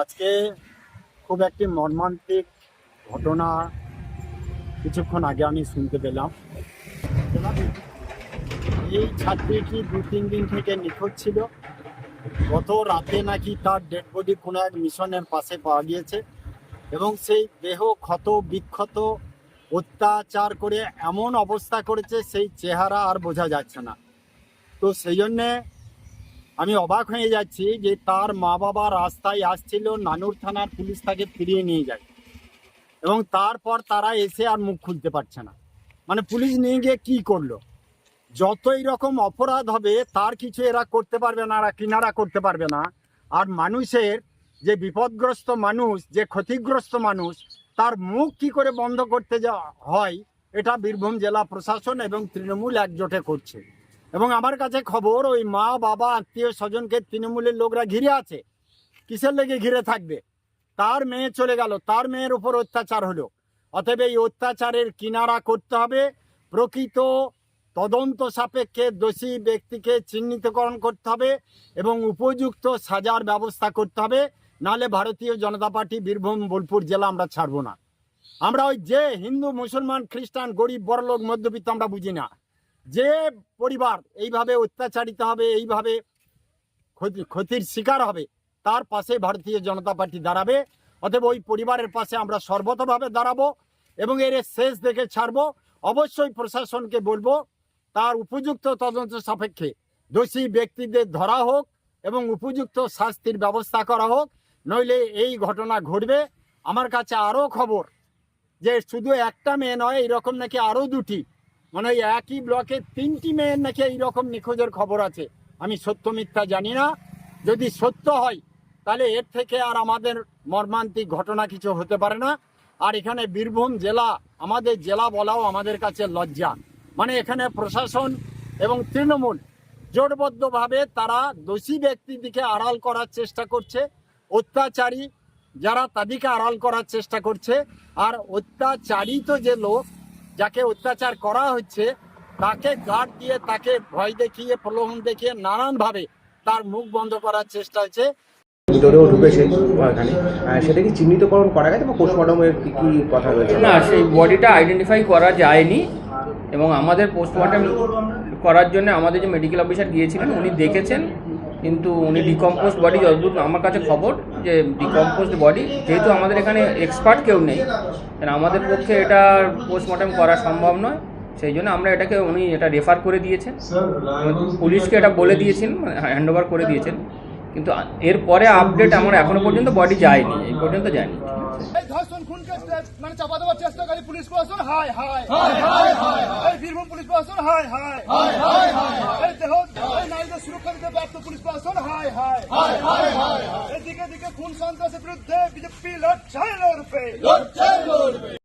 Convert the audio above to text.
আজকে খুব একটি মর্মান্তিক ঘটনা কিছুক্ষণ আগে আমি শুনতে পেলাম। এই ছাত্রীটি দু, তিন দিন থেকে নিখোঁজ ছিল। গত রাতে নাকি তার ডেড বডি কোনো এক মিশনের পাশে পাওয়া গিয়েছে এবং সেই দেহ ক্ষত, বিক্ষত, অত্যাচার করে এমন অবস্থা করেছে, সেই চেহারা আর বোঝা যাচ্ছে না। তো সেই জন্যে আমি অবাক হয়ে যাচ্ছি যে তার মা বাবা রাস্তায় আসছিল, নানুর থানার পুলিশ তাকে ফিরিয়ে নিয়ে যায়। এবং তারপর তারা এসে আর মুখ খুলতে পারছে না। মানে পুলিশ নিয়ে গিয়ে কী করল? যতই রকম অপরাধ হবে, তার কিছু এরা করতে পারবে না, এরা কিনারা করতে পারবে না। আর মানুষের যে বিপদগ্রস্ত মানুষ, যে ক্ষতিগ্রস্ত মানুষ, তার মুখ কি করে বন্ধ করতে যা হয়, এটা বীরভূম জেলা প্রশাসন এবং তৃণমূল একজোটে করছে। এবং আমার কাছে খবর, ওই মা, বাবা, আত্মীয় স্বজনকে তৃণমূলের লোকরা ঘিরে আছে। কিসের লেগে ঘিরে থাকবে? তার মেয়ে চলে গেল, তার মেয়ের উপর অত্যাচার হলো। অতএব এই অত্যাচারের কিনারা করতে হবে। প্রকৃত তদন্ত সাপেক্ষে দোষী ব্যক্তিকে চিহ্নিতকরণ করতে হবে এবং উপযুক্ত সাজার ব্যবস্থা করতে হবে। নালে ভারতীয় জনতা পার্টি বীরভূম, বোলপুর জেলা আমরা ছাড়বো না। আমরা ওই যে হিন্দু, মুসলমান, খ্রিস্টান, গরিব, বড়লোক, মধ্যবিত্ত আমরা বুঝি না। যে পরিবার এইভাবে অত্যাচারিত হবে, এইভাবে ক্ষতি, ক্ষতির শিকার হবে, তার পাশে ভারতীয় জনতা পার্টি দাঁড়াবে। অতএব ওই পরিবারের পাশে আমরা সর্বতভাবে দাঁড়াবো এবং এর শেষ দেখে ছাড়বো। অবশ্যই প্রশাসনকে বলব, তার উপযুক্ত তদন্ত সাপেক্ষে দোষী ব্যক্তিদের ধরা হোক এবং উপযুক্ত শাস্তির ব্যবস্থা করা হোক, নইলে এই ঘটনা ঘটবে। আমার কাছে আরও খবর যে শুধু একটা মেয়ে নয়, এইরকম নাকি আরও দুটি মানে একই ব্লকে তিনটি মেয়ের নাকি এইরকম নিখোঁজের খবর আছে। আমি সত্য মিথ্যা জানি না। যদি সত্য হয়, তাহলে এর থেকে আর আমাদের মর্মান্তিক ঘটনা কিছু হতে পারে না। আর এখানে বীরভূম জেলা, আমাদের জেলা বলাও আমাদের কাছে লজ্জা। মানে এখানে প্রশাসন এবং তৃণমূল জোটবদ্ধভাবে তারা দোষী ব্যক্তির দিকে আড়াল করার চেষ্টা করছে। অত্যাচারী যারা তাদেরকে আড়াল করার চেষ্টা করছে। আর অত্যাচারিত যে লোক যাকে অত্যাচার করা হচ্ছে তাকে গার্ড দিয়ে তাকে ভয় দেখিয়ে প্রলোভন দেখিয়ে নানানভাবে তার মুখ বন্ধ করার চেষ্টা হচ্ছে। ভিতরেও ঢুকেছে ওখানে। সেটা কি চিহ্নিতকরণ করা গেছে বা পোস্টমর্টমের কি কি কথা রয়েছে? না সেই বডিটা আইডেন্টিফাই করা যায়নি এবং আমাদের পোস্টমর্টম করার জন্য আমাদের যে মেডিকেল অফিসার গিয়েছিলেন উনি দেখেছেন কিন্তু উনি ডিকম্পোস্ট বডি যতদূর আমার কাছে খবর যে ডিকম্পোস্ট বডি যেহেতু আমাদের এখানে এক্সপার্ট কেউ নেই আমাদের পক্ষে এটা পোস্টমর্টম করা সম্ভব নয় সেই জন্য আমরা এটাকে উনি এটা রেফার করে দিয়েছেন পুলিশকে এটা বলে দিয়েছেন হ্যান্ড ওভার করে দিয়েছেন কিন্তু এরপরে আপডেট আমার এখনও পর্যন্ত বডি যায়নি এই পর্যন্ত যায়নি ধর্ষণ খুনকে মানে চাপা দেওয়ার চেষ্টাকারী পুলিশ প্রশাসন হাই হাই হাই পুলিশ প্রশাসন হাই হাই হাই এই দেহ এই নারীদের সুরক্ষা দিতে ব্যর্থ পুলিশ প্রশাসন হাই হাই হাই হাই হাই এদিকে দিকে খুন সন্ত্রাসের বিরুদ্ধে বিজেপি লড়ছে লড়বে লড়ছে লড়বে